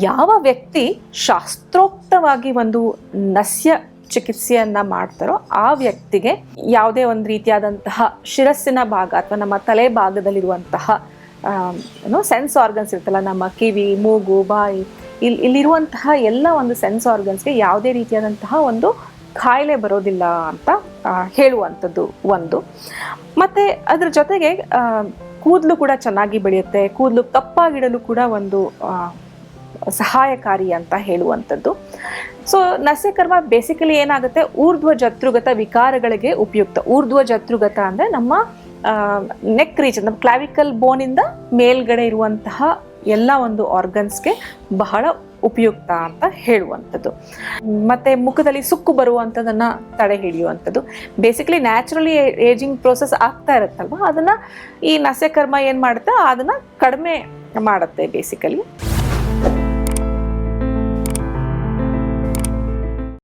ಯಾವ ವ್ಯಕ್ತಿ ಶಾಸ್ತ್ರೋಕ್ತವಾಗಿ ಒಂದು ನಸ್ಯ ಚಿಕಿತ್ಸೆಯನ್ನ ಮಾಡ್ತಾರೋ ಆ ವ್ಯಕ್ತಿಗೆ ಯಾವುದೇ ಒಂದು ರೀತಿಯಾದಂತಹ ಶಿರಸ್ಸಿನ ಭಾಗ ಅಥವಾ ನಮ್ಮ ತಲೆ ಭಾಗದಲ್ಲಿರುವಂತಹ ಏನು ಸೆನ್ಸ್ ಆರ್ಗನ್ಸ್ ಇರ್ತಲ್ಲ ನಮ್ಮ ಕಿವಿ, ಮೂಗು, ಬಾಯಿ ಇಲ್ಲಿ ಇಲ್ಲಿರುವಂತಹ ಎಲ್ಲ ಒಂದು ಸೆನ್ಸ್ ಆರ್ಗನ್ಸ್ಗೆ ಯಾವುದೇ ರೀತಿಯಾದಂತಹ ಒಂದು ಕಾಯಿಲೆ ಬರೋದಿಲ್ಲ ಅಂತ ಹೇಳುವಂಥದ್ದು ಒಂದು. ಮತ್ತು ಅದ್ರ ಜೊತೆಗೆ ಕೂದಲು ಕೂಡ ಚೆನ್ನಾಗಿ ಬೆಳೆಯುತ್ತೆ, ಕೂದಲು ಕಪ್ಪಾಗಿಡಲು ಕೂಡ ಒಂದು ಸಹಾಯಕಾರಿ ಅಂತ ಹೇಳುವಂಥದ್ದು. ಸೊ ನಸ್ಯಕರ್ಮ ಬೇಸಿಕಲಿ ಏನಾಗುತ್ತೆ? ಊರ್ಧ್ವ ಜತ್ರುಗತ ವಿಕಾರಗಳಿಗೆ ಉಪಯುಕ್ತ. ಊರ್ಧ್ವ ಜತ್ರುಗತ ಅಂದರೆ ನಮ್ಮ ನೆಕ್ ರೀಚ್ ನಮ್ಮ ಕ್ಲಾವಿಕಲ್ ಬೋನಿಂದ ಮೇಲ್ಗಡೆ ಇರುವಂತಹ ಎಲ್ಲ ಒಂದು ಆರ್ಗನ್ಸ್ಗೆ ಬಹಳ ಉಪಯುಕ್ತ ಅಂತ ಹೇಳುವಂಥದ್ದು. ಮತ್ತೆ ಮುಖದಲ್ಲಿ ಸುಕ್ಕು ಬರುವಂಥದ್ದನ್ನು ತಡೆ ಹಿಡಿಯುವಂಥದ್ದು. ಬೇಸಿಕಲಿ ನ್ಯಾಚುರಲಿ ಏಜಿಂಗ್ ಪ್ರೋಸೆಸ್ ಆಗ್ತಾ ಇರುತ್ತಲ್ವ? ಅದನ್ನ ಈ ನಸ್ಯಕರ್ಮ ಏನು ಮಾಡುತ್ತೆ? ಅದನ್ನ ಕಡಿಮೆ ಮಾಡುತ್ತೆ ಬೇಸಿಕಲಿ